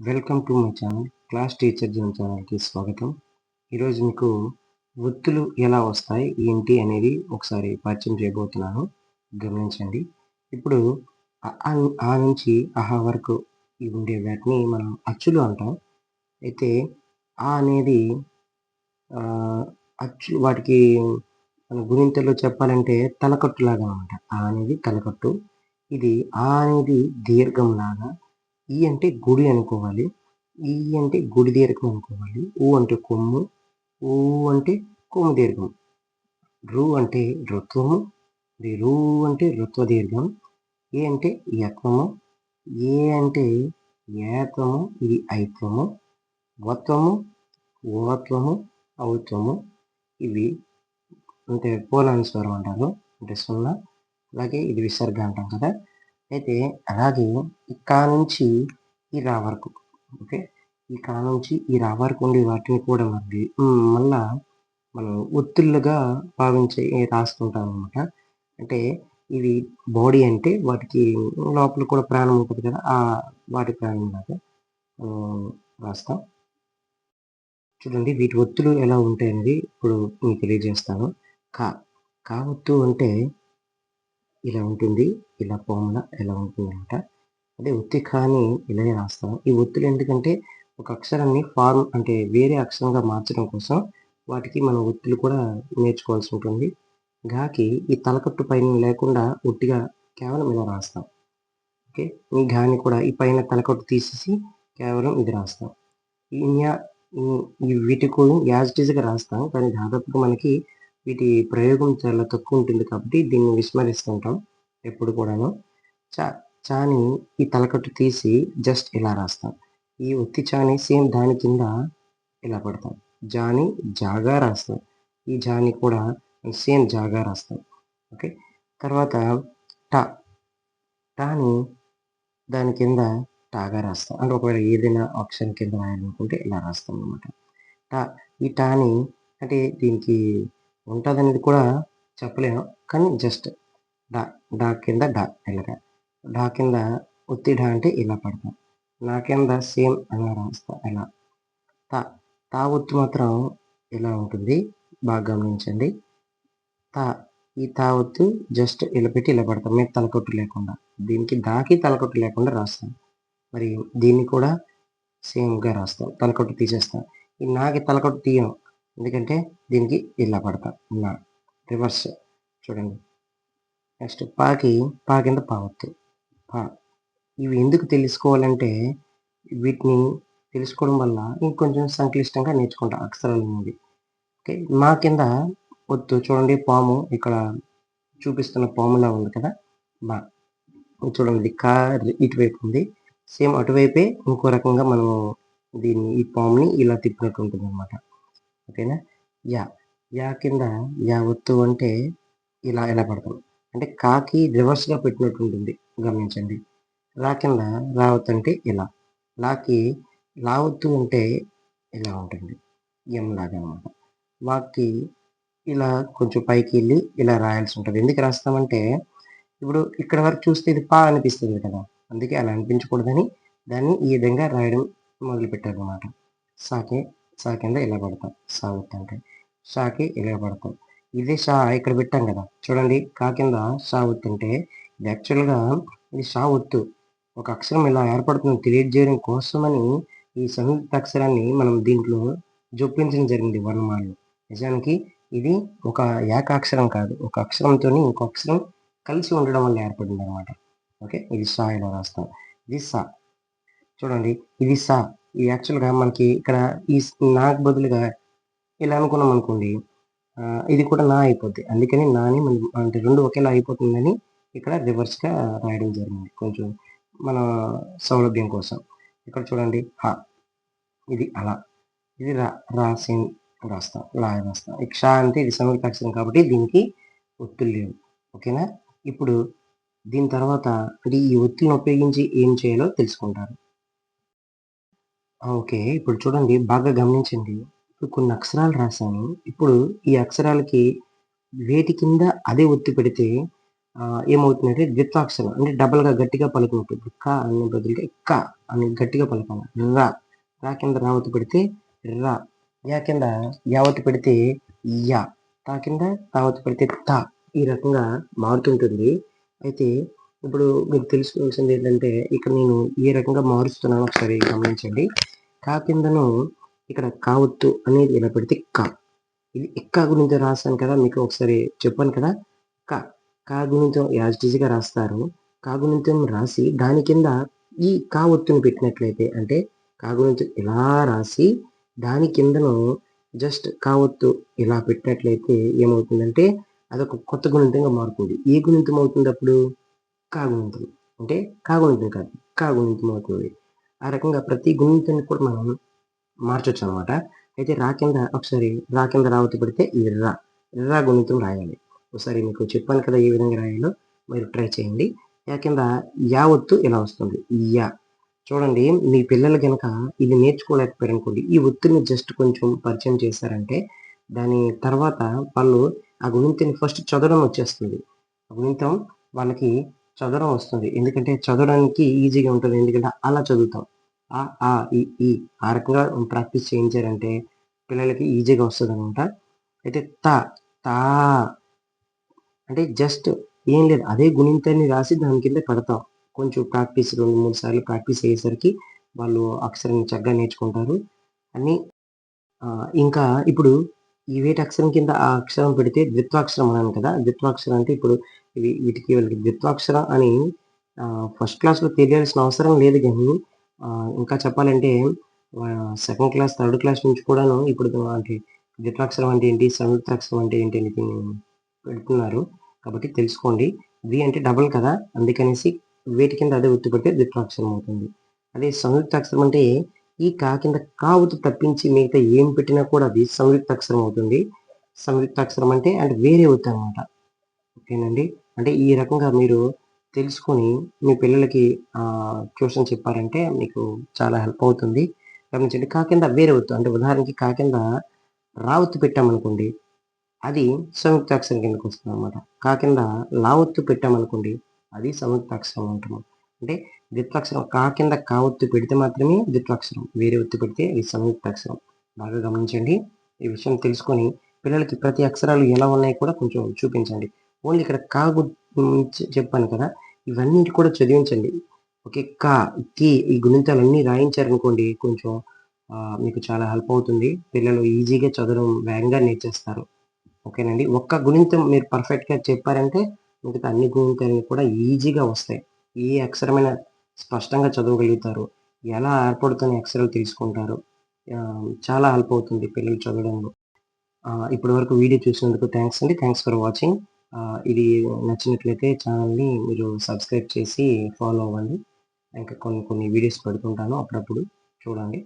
Welcome to my channel class teacher zone ఛానల్కి స్వాగతం. ఈరోజు మీకు వృత్తులు ఎలా వస్తాయి ఏంటి అనేది ఒకసారి పరిచయం చేయబోతున్నాను. గమనించండి. ఇప్పుడు ఆ- ఆ నుంచి అహా వరకు ఉండే వాటిని మనం అచ్చులు అంటాం. అయితే ఆ అనేది అచ్చు వాటికి మన గుణింతలో చెప్పాలంటే తలకట్టు లాగా అనమాట ఆ అనేది తలకట్టు. ఇది ఆ అనేది దీర్ఘం లాగా ఈ అంటే గుడి అనుకోవాలి. ఈ అంటే గుడి దీర్ఘం అనుకోవాలి. ఊ అంటే కొమ్ము. ఊ అంటే కొమ్ము దీర్ఘం. రు అంటే రుత్వము ఇది రు అంటే రుత్వ దీర్ఘం. ఏ అంటే యత్వము ఏ అంటే ఏత్వము ఇది ఐత్వము వత్వము ఓత్వము ఔత్వము. ఇవి అంటే పూర్ణానుస్వరం అంటారు. అంటే సున్నా. అలాగే ఇది విసర్గ అంటాం కదా. అయితే అలాగే ఇక్కడ నుంచి ఈ రా వరకు ఓకే? ఈ కా నుంచి ఈ రా వరకు ఉండే వాటిని కూడా మరి మళ్ళా మనం ఒత్తుళ్ళుగా భావించి రాసుకుంటాం అనమాట అంటే ఇవి బాడీ అంటే వాటికి లోపల కూడా ప్రాణం ఉంటుంది కదా ఆ వాటి ప్రాణం లాగా రాస్తాం. చూడండి వీటి ఒత్తులు ఎలా ఉంటాయనేది ఇప్పుడు మీకు తెలియజేస్తాను. కా కా ఒత్తు అంటే ఇలా ఉంటుంది ఇలా ఫార్ములా ఇలా ఉంటుంది అనమాట అదే ఒత్తి కానీ ఇలాగే రాస్తాం. ఈ ఒత్తులు ఎందుకంటే ఒక అక్షరాన్ని ఫార్మ్ అంటే వేరే అక్షరంగా మార్చడం కోసం వాటికి మనం ఒత్తులు కూడా నేర్చుకోవాల్సి ఉంటుంది. గాకి ఈ తలకట్టు పైన లేకుండా ఒట్టిగా కేవలం ఇలా రాస్తాం. ఓకే? ఈ గాని కూడా ఈ పైన తలకట్టు తీసేసి కేవలం ఇది రాస్తాం. ఈ వీటి కూడా వీటికి యాజ్ ఇట్ రాస్తాం. కానీ దాదాపుగా మనకి వీటి ప్రయోగం చాలా తక్కువ ఉంటుంది కాబట్టి దీన్ని విస్మరిస్తుంటాం ఎప్పుడు కూడాను. చా చాని ఈ తలకట్టు తీసి జస్ట్ ఇలా రాస్తాం. ఈ ఒత్తి చాని సేమ్ దాని కింద ఇలా పెడతాం. జాని జాగా రాస్తాం. ఈ జాని కూడా సేమ్ జాగా రాస్తాం. ఓకే? తర్వాత టా టాని దాని కింద టాగా రాస్తాం. అంటే ఒకవేళ ఏదైనా ఆప్షన్ కింద రాయాలనుకుంటే ఇలా రాస్తాం అనమాట టా ఈ టాని అంటే దీనికి ఉంటుంది అనేది కూడా చెప్పలేము కానీ జస్ట్ డా డా కింద డా ఇలాగా. డా కింద ఒత్తి డా అంటే ఇలా పడతాం. నా కింద సేమ్ అలా రాస్తా ఇలా. తా తా ఒత్తు మాత్రం ఇలా ఉంటుంది. బాగా గమనించండి. తా ఈ తా ఒత్తు జస్ట్ ఇలా పెట్టి ఇలా పడతాం. మేము తలకొట్టు లేకుండా. దీనికి దాకి తలకొట్టు లేకుండా రాస్తాం. మరి దీన్ని కూడా సేమ్గా రాస్తాం. తలకొట్టు తీసేస్తాం. ఈ నాకి తలకొట్టు తీయం ఎందుకంటే దీనికి ఇలా పడతా నా రివర్స్ చూడండి. నెక్స్ట్ పాకి పా కింద పావత్తు పా. ఇవి ఎందుకు తెలుసుకోవాలంటే వీటిని తెలుసుకోవడం వల్ల ఇంకొంచెం సంక్లిష్టంగా నేర్చుకుంటా అక్షరాలు అనేది ఓకే మా కింద ఒత్తు చూడండి పాము ఇక్కడ చూపిస్తున్న పాములా ఉంది కదా బా. చూడండి కా ఇటువైపు ఉంది. సేమ్ అటువైపే ఇంకో రకంగా మనము దీన్ని ఈ పాముని ఇలా తిప్పినట్టు ఉంటుంది అనమాట ఓకేనా? యా. యా కింద యా ఒత్తు అంటే ఇలా ఇలా పడతాం? అంటే కాకి రివర్స్గా పెట్టినట్టు ఉంటుంది. గమనించండి. రా కింద రావత్ అంటే ఇలా. లాకి లావత్తు అంటే ఇలా ఉంటుంది. ఎం లాగా అనమాట వాకి ఇలా కొంచెం పైకి వెళ్ళి ఇలా రాయాల్సి ఉంటుంది. ఎందుకు రాస్తామంటే ఇప్పుడు ఇక్కడ వరకు చూస్తే ఇది పా అనిపిస్తుంది కదా. అందుకే అలా అనిపించకూడదని దాన్ని ఈ విధంగా రాయడం మొదలుపెట్టారు అనమాట సాకే సా కింద ఇలా పడతాం. సా ఒత్తు అంటే షాకి ఇలా పడతాం. ఇదే షా ఇక్కడ పెట్టాం కదా. చూడండి కా కింద షా ఉత్తుంటే ఇది యాక్చువల్గా ఇది షా ఒత్తు ఒక అక్షరం ఇలా ఏర్పడుతుంది తెలియజేయడం కోసమని ఈ సంయుక్త అక్షరాన్ని మనం దీంట్లో జొప్పించడం జరిగింది వర్ణమాలలో. నిజానికి ఇది ఒక ఏకాక్షరం కాదు ఒక అక్షరంతో ఇంకో అక్షరం కలిసి ఉండడం వల్ల ఏర్పడింది అనమాట ఓకే ఇది సా ఇలా రాస్తాం. ఇది సా చూడండి ఇది సా యాక్చువల్గా మనకి ఇక్కడ ఈ నాకు బదులుగా ఇలా అనుకున్నాం అనుకోండి ఇది కూడా నా అయిపోద్ది. అందుకని నాని మనం అంటే రెండు ఒకేలా అయిపోతుందని ఇక్కడ రివర్స్గా రాయడం జరిగింది. కొంచెం మన సౌలభ్యం కోసం. ఇక్కడ చూడండి హ ఇది అలా ఇది రా రాసి రాస్తాం లా రాస్తాం. ఇక అంటే ఇది సంయుక్త అక్షరం కాబట్టి దీనికి ఒత్తులు లేవు. ఓకేనా? ఇప్పుడు దీని తర్వాత అంటే ఈ ఒత్తులను ఉపయోగించి ఏం చేయాలో తెలుసుకుంటారు. ఓకే ఇప్పుడు చూడండి బాగా గమనించండి. ఇప్పుడు కొన్ని అక్షరాలు రాశాను. ఇప్పుడు ఈ అక్షరాలకి వేటి కింద అదే ఒత్తి పెడితే ఏమవుతుందంటే ద్విత్వాక్షరం అంటే డబల్గా గట్టిగా పలుకున్నట్టు. ఇప్పుడు క అనే బదులుగా క అని గట్టిగా పలకాలి. రా రా కింద రావతి పెడితే రా. యా కింద యావతి పెడితే యా. తా కింద తావతి పెడితే తా. ఈ రకంగా మారుతుంటుంది. అయితే ఇప్పుడు మీకు తెలుసుకోవాల్సింది ఏంటంటే ఇక్కడ నేను ఏ రకంగా మారుస్తున్నాను ఒకసారి గమనించండి. కా కిందను ఇక్కడ కావద్దు అనేది ఇలా పెడితే కా. ఇది ఎక్క గురించి రాస్తాను కదా మీకు ఒకసారి చెప్పాను కదా. కా. కా గుణితం యాజిటీజ్గా రాస్తారు. కాగుణితం రాసి దాని కింద ఈ కా ఒత్తుని పెట్టినట్లయితే అంటే కాగుణితం ఇలా రాసి దాని కిందను జస్ట్ కా ఒత్తు ఇలా పెట్టినట్లయితే ఏమవుతుందంటే అదొక కొత్త గుణితంగా మారుతుంది. ఏ గుణితం అవుతుంది అప్పుడు? కా గుణితం. అంటే కా గుణితం కాదు. కా గుణితం అవుతుంది. ఆ రకంగా ప్రతి గుణితాన్ని కూడా మనం మార్చొచ్చు అనమాట అయితే రా కింద ఒకసారి రా కింద రావతి పెడితే ఇర్రా ఇర్రా గుణితం రాయాలి. ఒకసారి మీకు చెప్పాను కదా ఏ విధంగా రాయాలో మీరు ట్రై చేయండి. యా కింద యావత్తు ఇలా వస్తుంది? యా. చూడండి మీ పిల్లలు కనుక ఇది నేర్చుకోలేకపోయారు అనుకోండి ఈ ఒత్తిడిని జస్ట్ కొంచెం పరిచయం చేశారంటే దాని తర్వాత వాళ్ళు ఆ గుణితాన్ని ఫస్ట్ చదవడం వచ్చేస్తుంది. ఆ గుణితం వాళ్ళకి చదవడం వస్తుంది. ఎందుకంటే చదవడానికి ఈజీగా ఉంటుంది. ఎందుకంటే అలా చదువుతాం. ఆ ఆ ఈ ఆ రకంగా ప్రాక్టీస్ చేయించారంటే పిల్లలకి ఈజీగా వస్తుంది అనమాట అయితే తా తా అంటే జస్ట్ ఏం లేదు. అదే గుణింతాన్ని రాసి దాని కింద పెడతాం. కొంచెం ప్రాక్టీస్ రెండు మూడు సార్లు ప్రాక్టీస్ అయ్యేసరికి వాళ్ళు అక్షరాన్ని చక్కగా నేర్చుకుంటారు. అని ఇంకా ఇప్పుడు ఈ వేటి అక్షరం కింద ఆ అక్షరం పెడితే ద్విత్వాక్షరం అన్నాను కదా. ద్విత్వాక్షరం అంటే ఇప్పుడు ఇవి వీటికి వీళ్ళకి ద్విత్వాక్షర అని ఫస్ట్ క్లాస్లో తెలియాల్సిన అవసరం లేదు కానీ ఇంకా చెప్పాలంటే సెకండ్ క్లాస్ థర్డ్ క్లాస్ నుంచి కూడాను ఇప్పుడు అంటే ద్విత్వాక్షరం అంటే ఏంటి సంయుక్తాక్షరం అంటే ఏంటి అని పెడుతున్నారు. కాబట్టి తెలుసుకోండి. వి అంటే డబుల్ కదా అందుకనేసి వేటి కింద అదే ఒత్తి పెడితే ద్విత్వాక్షరం అవుతుంది. అదే సంయుక్తాక్షరం అంటే ఈ కా కింద కావుతు తప్పించి మిగతా ఏం పెట్టినా కూడా అది సంయుక్తాక్షరం అవుతుంది. సంయుక్తాక్షరం అంటే అంటే వేరే ఒత్తి అనమాట ఓకేనండి? అంటే ఈ రకంగా మీరు తెలుసుకొని మీ పిల్లలకి ట్యూషన్ చెప్పారంటే మీకు చాలా హెల్ప్ అవుతుంది. గమనించండి కాకింద వేరే ఒత్తు అంటే ఉదాహరణకి కా కింద రావత్తు పెట్టామనుకోండి అది సంయుక్తాక్షరం కిందకి వస్తుంది అనమాట కా కింద లావత్తు పెట్టామనుకోండి అది సంయుక్తాక్షరం అంటాము. అంటే ద్విత్వాక్షరం కా కింద కావత్తు పెడితే మాత్రమే ద్విత్వాక్షరం వేరే ఒత్తు పెడితే అది సంయుక్తాక్షరం. బాగా గమనించండి. ఈ విషయం తెలుసుకొని పిల్లలకి ప్రతి అక్షరాలు ఎలా ఉన్నాయో కూడా కొంచెం చూపించండి. ఓన్లీ ఇక్కడ కా చెప్పాను కదా ఇవన్నీ కూడా చదివించండి. ఓకే కా కి ఈ గుణితాలన్నీ రాయించారనుకోండి కొంచెం మీకు చాలా హెల్ప్ అవుతుంది. పిల్లలు ఈజీగా చదవడం వేగంగా నేర్చేస్తారు. ఓకేనండి? ఒక్క గుణితం మీరు పర్ఫెక్ట్గా చెప్పారంటే మిగతా అన్ని గుణితాలు కూడా ఈజీగా వస్తాయి. ఏ అక్షరమైన స్పష్టంగా చదవగలుగుతారు. ఎలా ఏర్పడుతున్న అక్షరాలు తెలుసుకుంటారు. చాలా హెల్ప్ అవుతుంది పిల్లలు చదవడంలో. ఇప్పటి వరకు వీడియో చూసినందుకు థ్యాంక్స్ అండి. Thanks for watching. ఇది నచ్చినట్లయితే ఛానల్ని మీరు సబ్స్క్రైబ్ చేసి ఫాలో అవ్వండి. ఇంకా కొన్ని కొన్ని వీడియోస్ పెడుతుంటాను అప్పుడప్పుడు. చూడండి.